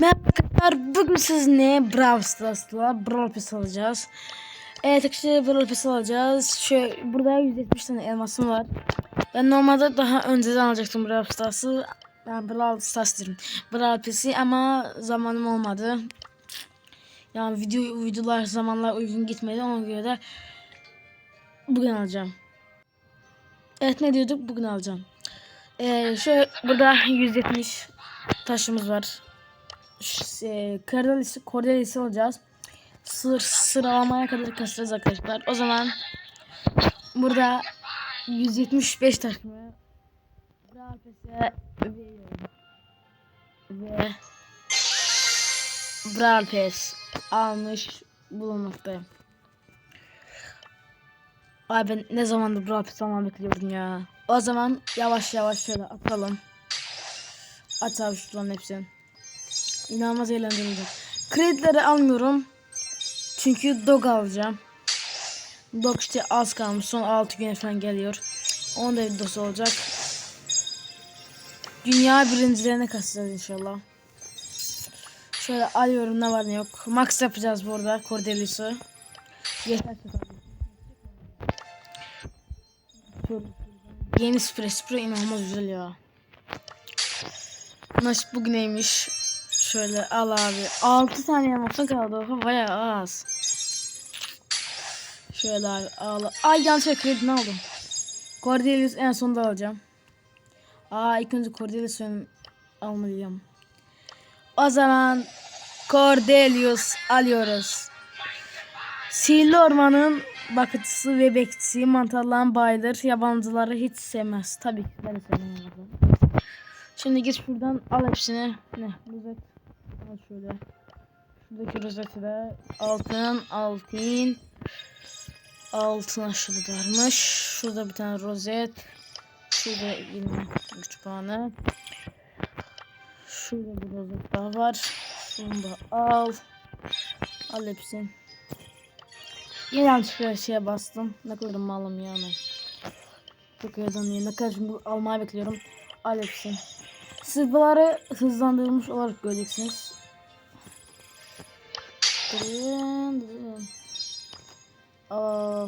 Merhaba arkadaşlar bugün sizinle Brawl Stars'la Brawl Pass alacağız. Evet arkadaşlar Brawl Pass alacağız. Şöyle burada 170 tane elmasım var. Ben normalde daha önceden alacaktım Brawl Stars'ı. Ben Brawl Stars dedim. Brawl Pass'i ama zamanım olmadı. Yani video videolar zamanlar uygun gitmedi ona göre de bugün alacağım. Evet ne diyorduk bugün alacağım. Ee, şöyle burada 170 taşımız var. E, Cordelis'i alacağız. Sır, sıralamaya kadar kasacağız arkadaşlar. O zaman burada 175 taşımı Brawl Pass'e veriyorum. Ve Brawl Pass almış bulunmaktayım. Ay ben ne zamandır Brawl Pass almamı bekliyordum ya. O zaman yavaş yavaş şöyle atalım. At abi şunların hepsini. İnanılmaz eğlenceli. Kredileri almıyorum. Çünkü dog alacağım. Dog işte az kalmış. Son 6 güne falan geliyor. Onun da videosu olacak. Dünya birincilerine kasacağız inşallah. Şöyle alıyorum ne var ne yok. Max yapacağız burada Cordelius'u. Yeter. Yeni sprey sprey inanılmaz güzel ya. Nasıl bugün neymiş? Şöyle al abi. 6 tane elmasın kaldı. Oha bayağı az. Şöyle abi al. Ay yanlış kredi ne aldım? Cordelius en sonunda alacağım. Aa ilk önce Cordelius'u almalıyım. O zaman Cordelius alıyoruz. Sihirli ormanın bakıcısı ve bekçisi mantarlan bayılır. Yabancıları hiç sevmez. Tabii ki ben de sevmem. Şimdi git buradan al hepsini. Ne? Rozet. Al şöyle. Şuradaki rozeti de altın, altın. Altın aşırı varmış. Şurada bir tane rozet. Şurada yine güç puanı. Şurada bir rozet daha var. Şunu da al. Al hepsini. Yine yanlışlıkla şeye bastım. Ne kadar malım ya ben. Çok heyecanlıyım. Ne kadar şimdi almayı bekliyorum. Al hepsini. Siz hızlandırılmış olarak göreceksiniz. Aa,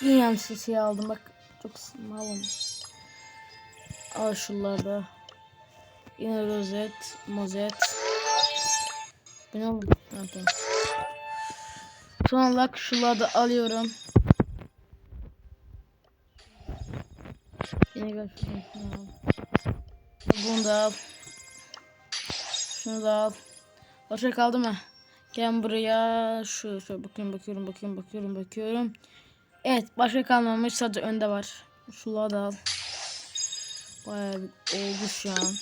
yine yanlış şey aldım bak. Çok malım. Al şunlarda. Yine rozet, mozet. Bu ne oldu? Tamam. Son olarak şunları da alıyorum. Yine al. Bunu da al. Şunu da al. Başka kaldı mı? Gel buraya. Şu, şu bakıyorum bakıyorum bakıyorum bakıyorum bakıyorum. Evet başka kalmamış sadece önde var. Şunları da al. Bayağı oldu şu an.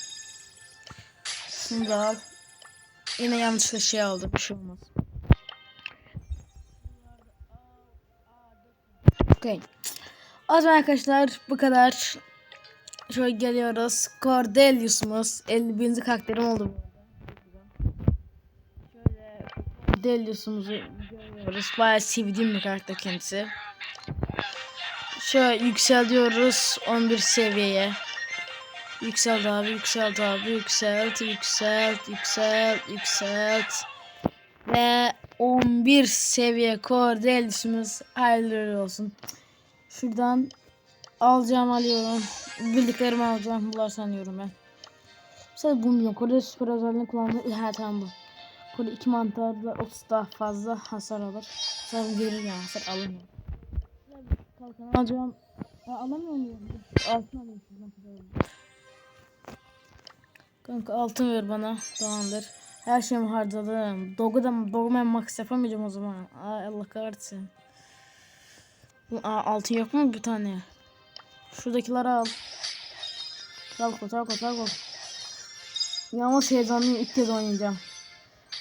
Şunu da al. Yine yanlışlıkla şey aldım. Bir şey olmaz. Okay. O zaman arkadaşlar bu kadar. Şöyle geliyoruz. Cordelius'umuz 51. karakterim oldu bu arada. Şöyle Cordelius'umuzu görüyoruz. Bayağı sevdiğim bir karakter kendisi. Şöyle yükseliyoruz 11 seviyeye. Yükseldi abi, yükseldi abi, yükselt, yükselt, yükselt, yükselt. Ve 11 seviye Cordelius'umuz hayırlı olsun. Şuradan alacağım alıyorum. Bildiklerimi alacağım. Bunlar sanıyorum ben. Sadece bulmuyorum. Kore süper özelliğini kullandı. Ha tamam bu. Kore iki mantarda 30 daha fazla hasar alır. Sonra verir yani hasar alınmıyor. Kalkan alacağım. Ya alamıyor muyum? Altın alayım şuradan. Kanka altın ver bana. Tamamdır. Her şeyimi harcadım. Dogu da Dogu ben max yapamayacağım o zaman. Ay Allah kahretsin. Aa, altın yok mu bir tane? Şuradakileri al. Kol, sağ kol. Yalnız heyecanlıyım. ilk kez oynayacağım.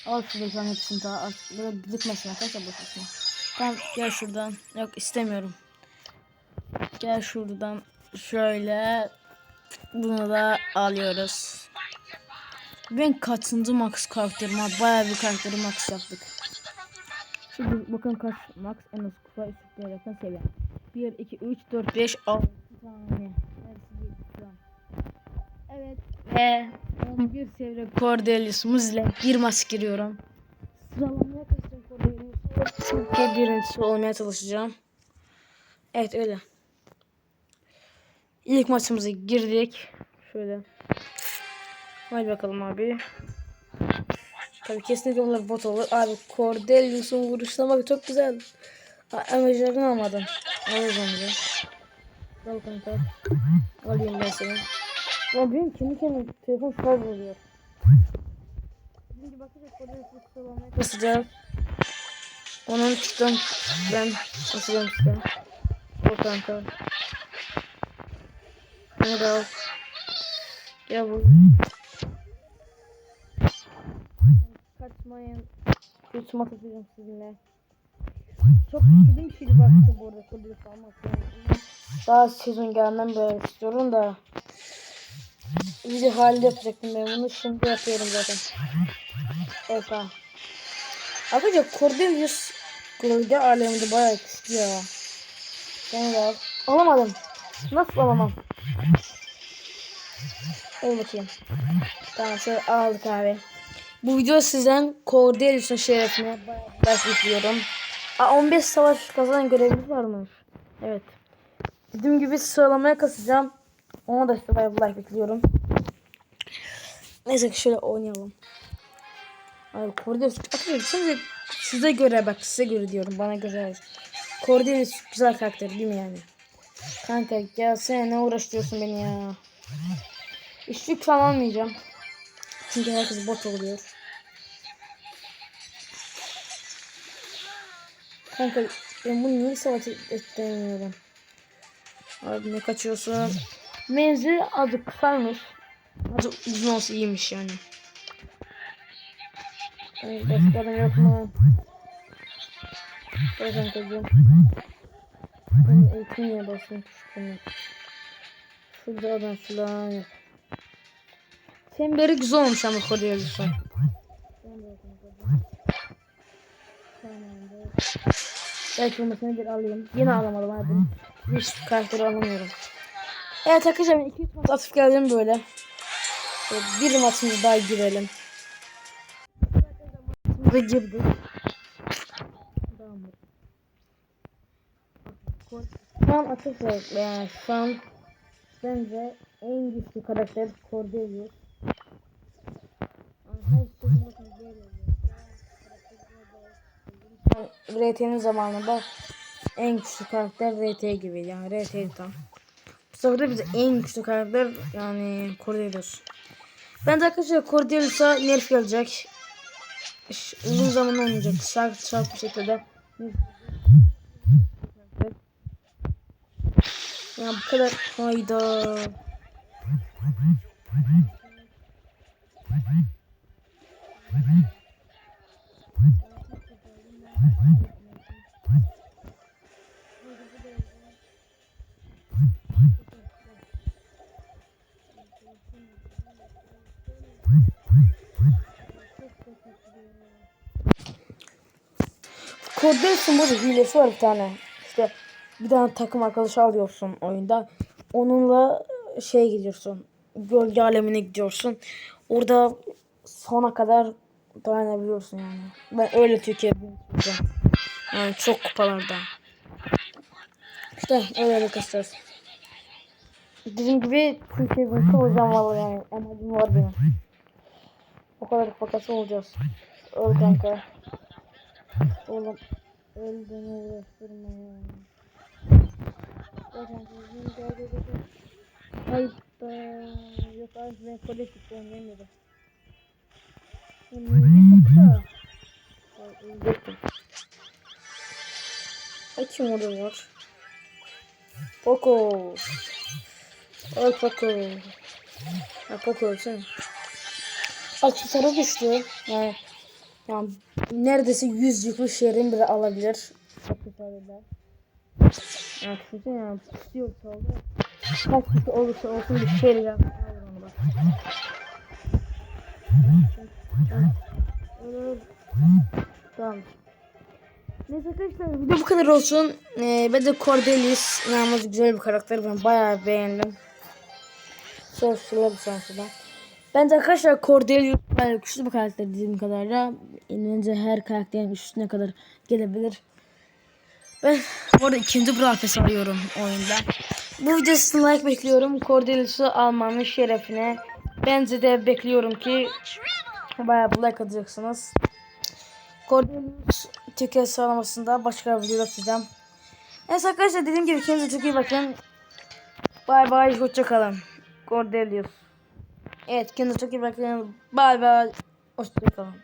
Al şuradakilerin hepsini daha. Al. Böyle bitmesin arkadaşlar boşuna. Tamam gel şuradan. Yok istemiyorum. Gel şuradan. Şöyle. Bunu da alıyoruz. Ben kaçıncı max karakterim var. Bayağı bir karakteri max yaptık. Şimdi bakın kaç max en az kupa üstlükte yakın seviye. 1, 2, 3, 4, 5, 6 tane. Evet. Ve 11 seviye Cordelius'umuz ile bir maç giriyorum. Sıralamaya kaçtım Cordelius'u. Türkiye birincisi olmaya çalışacağım. Evet öyle. İlk maçımıza girdik. Şöyle. Hadi bakalım abi. Tabii kesinlikle bunlar bot olur. Abi Cordelius'un vuruşuna bak çok güzel. Emojilerini almadım. Alacağım bir. Al kanka. Alayım ben seni. Ya benim kendi kendime telefon şarj oluyor. Şimdi bakacağız Cordelius'u sıralamaya basacağız. Onun tutan ben basacağım işte. O kanka. Bunu da al. Gel bu. Kaçmayın. Maç atacağım sizinle. Çok istediğim şeydi baktı bu arada. Daha sezon gelmem böyle istiyorum da. Video halinde yapacaktım ben bunu. Şimdi yapıyorum zaten. Tamam. Arkadaşlar Cordelius gölge aleminde bayağı güçlü ya. Ben de al. Alamadım. Nasıl alamam? Al bakayım. Tamam şöyle aldık abi. Bu video sizden Cordelius'un şerefine bekliyorum. Aa, 15 savaş kazanan görevimiz varmış. Evet. Dediğim gibi sıralamaya kasacağım. Ona da bayağı like bekliyorum. Neyse şöyle oynayalım. Abi Cordelius Arkadaşlar size, göre bak size göre diyorum bana göre. Cordelius güzel karakter değil mi yani? Kanka gelsene ne uğraştırıyorsun beni ya. Hiç yük falan almayacağım. Çünkü herkes bot oluyor. Kanka ben bunu niye savaş ettiremiyorum? Abi ne kaçıyorsun? Menzil adı kısaymış. Adı uzun olsa iyiymiş yani. Evet, başka adam yok mu? Evet kankacığım. Ben eğitim niye basın tuşlarına? Şurada adam falan yok. Çemberi güzel olmuş ama Cordelius'un. Belki olmasını bir alayım. Yine alamadım abi. Hiç karakteri alamıyorum. Evet arkadaşlar ben 2-3 maç atıp geldim böyle. Bir maçımız daha girelim. Maçımıza girdik. Şu an arkadaşlar yani şu an bence en güçlü karakter Cordelius. Oluyor. RT'nin zamanında en güçlü karakter RT gibi yani RT tam. De bize en güçlü karakter yani Cordelius. Ben de arkadaşlar Cordelius'a nerf gelecek. Uzun zaman olmayacak. Şarkı şarkı bir şekilde. Ya bu kadar hayda. Cordelius'un burada hilesi var bir tane. İşte bir tane takım arkadaşı alıyorsun oyunda. Onunla şey gidiyorsun. Gölge alemine gidiyorsun. Orada sona kadar dayanabiliyorsun yani. Ben öyle yapacağım. Yani çok kupalarda. İşte öyle arkadaşlar. Dediğim gibi Türkiye birincisi olacağım valla yani. Amacım var benim. O kadar fakası olacağız. Öl kanka. Oğlum öldüğünü uğraştırma ya. Zaten düzgün gel gel gel. Ay be. Yok ay ben oynayamadım. Şimdi kısa. Ay. Ay kim orada var? Poco. Ay Poco. Ha Poco ölsene. Aksesuara düştü. Yani yani neredeyse 100 yüklü şehrin bile alabilir. Yani düşünsene yani pusuyor solda. Kaç kişi olursa olsun bir şehir yapmış. Alır onu bak. Tamam. Neyse arkadaşlar video bu kadar olsun. Ee, ben de Cordelius inanılmaz güzel bir karakter. Ben bayağı beğendim. Sorsular bir şansıdan. Bence arkadaşlar Cordelius yani güçlü bir karakter dediğim kadarıyla. Bence her karakterin üstüne kadar gelebilir. Ben bu arada ikinci Brawl Pass alıyorum oyunda. Bu videosuna like bekliyorum. Cordelius'u almanın şerefine. Bence de bekliyorum ki bayağı bir like atacaksınız. Cordelius ticket sıralamasında başka bir video atacağım. Neyse arkadaşlar dediğim gibi kendinize çok iyi bakın. Bay bay hoşçakalın. Cordelius. Evet kendinize çok iyi bakın. Bay bay. Hoşçakalın.